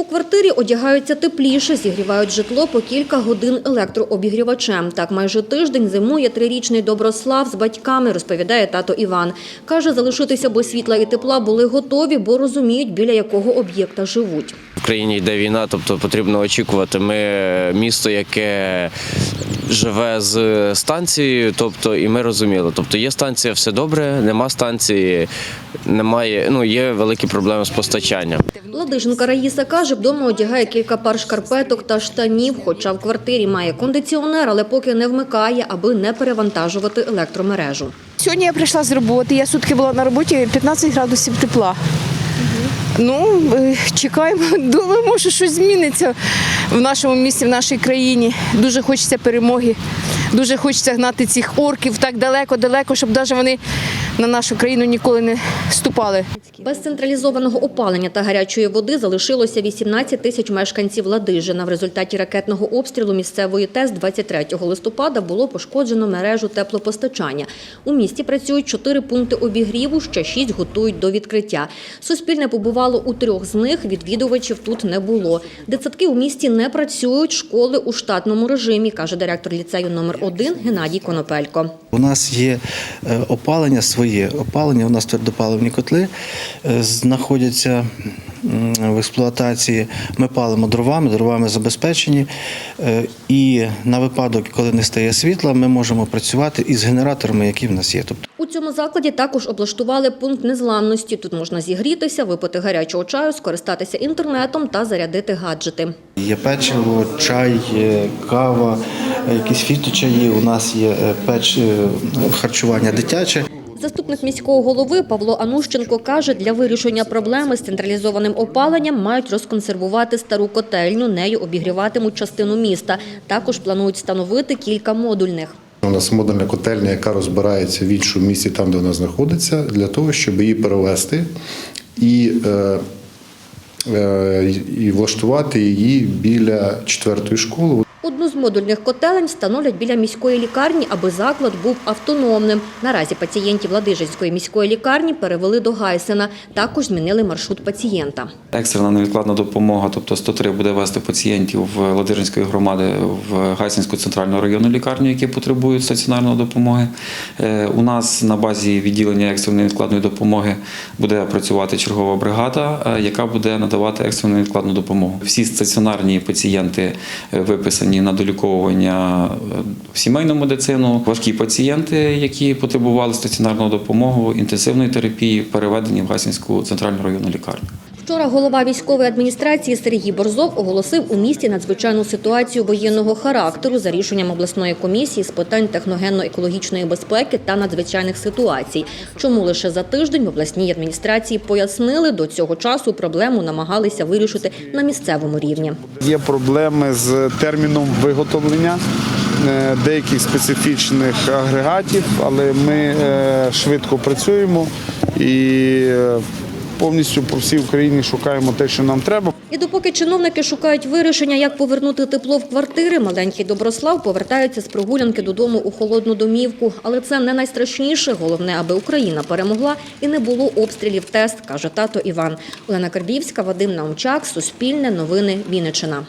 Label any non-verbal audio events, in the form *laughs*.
У квартирі одягаються тепліше, зігрівають житло по кілька годин електрообігрівачем. Так майже тиждень зимує трирічний Доброслав з батьками, розповідає тато Іван. Каже, залишитися без світла і тепла були готові, бо розуміють, біля якого об'єкта живуть. В країні йде війна, тобто потрібно очікувати. Ми місто, яке живе з станцією, тобто і ми розуміли. Тобто є станція, все добре, нема станції, немає. Ну є великі проблеми з постачанням. Ладиженка Раїса каже, вдома одягає кілька пар шкарпеток та штанів, хоча в квартирі має кондиціонер, але поки не вмикає, аби не перевантажувати електромережу. Сьогодні я прийшла з роботи, я сутки була на роботі, 15 градусів тепла. Ну, е, чекаємо, *laughs* думаємо, що щось зміниться в нашому місті, в нашій країні. Дуже хочеться перемоги, дуже хочеться гнати цих орків так далеко-далеко, щоб навіть вони на нашу країну ніколи не ступали. Без централізованого опалення та гарячої води залишилося 18 тисяч мешканців Ладижина. В результаті ракетного обстрілу місцевої ТЕС 23 листопада було пошкоджено мережу теплопостачання. У місті працюють чотири пункти обігріву, ще шість готують до відкриття. Суспільне побувало у трьох з них, відвідувачів тут не було. Дитсадки у місті не працюють, школи у штатному режимі, каже директор ліцею номер 1 Геннадій Конопелько. У нас є е, опалення своє. Опалення, у нас твердопаливні котли е, знаходяться в експлуатації. Ми палимо дровами, дровами забезпечені. Е, І на випадок, коли не стає світла, ми можемо працювати із генераторами, які в нас є. Тобто У цьому закладі також облаштували пункт незламності. Тут можна зігрітися, випити гарячого чаю, скористатися інтернетом та зарядити гаджети. Є печиво, чай, кава, якісь фіточаї. У нас є е, печ харчування дитяче. Заступник міського голови Павло Анущенко каже, для вирішення проблеми з централізованим опаленням мають розконсервувати стару котельню, нею обігріватимуть частину міста. Також планують встановити кілька модульних. У нас модульна котельня, яка розбирається в іншому місці, там, де вона знаходиться, для того, щоб її перевести і, е, е, і влаштувати її біля четвертої школи. Одну з модульних котелень встановлять біля міської лікарні, аби заклад був автономним. Наразі пацієнтів Ладижинської міської лікарні перевели до Гайсена. Також змінили маршрут пацієнта. Екстрена невідкладна допомога, тобто 103 буде вести пацієнтів в Ладижинської громади в Гайсинську центральну районну лікарню, які потребують стаціонарної допомоги. Е, У нас на базі відділення екстреної невідкладної допомоги буде працювати чергова бригада, е, яка буде надавати екстрену невідкладну допомогу. Всі стаціонарні пацієнти е, виписані на доліковування е, в сімейну медицину. Важкі пацієнти, які потребували стаціонарної допомоги, інтенсивної терапії, переведені в Гасінську центральну районну лікарню. Вчора голова військової адміністрації Сергій Борзов оголосив у місті надзвичайну ситуацію воєнного характеру за рішенням обласної комісії з питань техногенно-екологічної безпеки та надзвичайних ситуацій. Чому лише за тиждень в обласній адміністрації пояснили, до цього часу проблему намагалися вирішити на місцевому рівні. Є проблеми з терміном виготовлення е, деяких специфічних агрегатів, але ми е, швидко працюємо і е, повністю по всій Україні шукаємо те, що нам треба. І допоки чиновники шукають вирішення, як повернути тепло в квартири, маленький Доброслав повертається з прогулянки додому у холодну домівку. Але це не найстрашніше. Головне, аби Україна перемогла і не було обстрілів тест, каже тато Іван. Олена Карбівська, Вадим Наумчак, Суспільне, Новини, Вінниччина.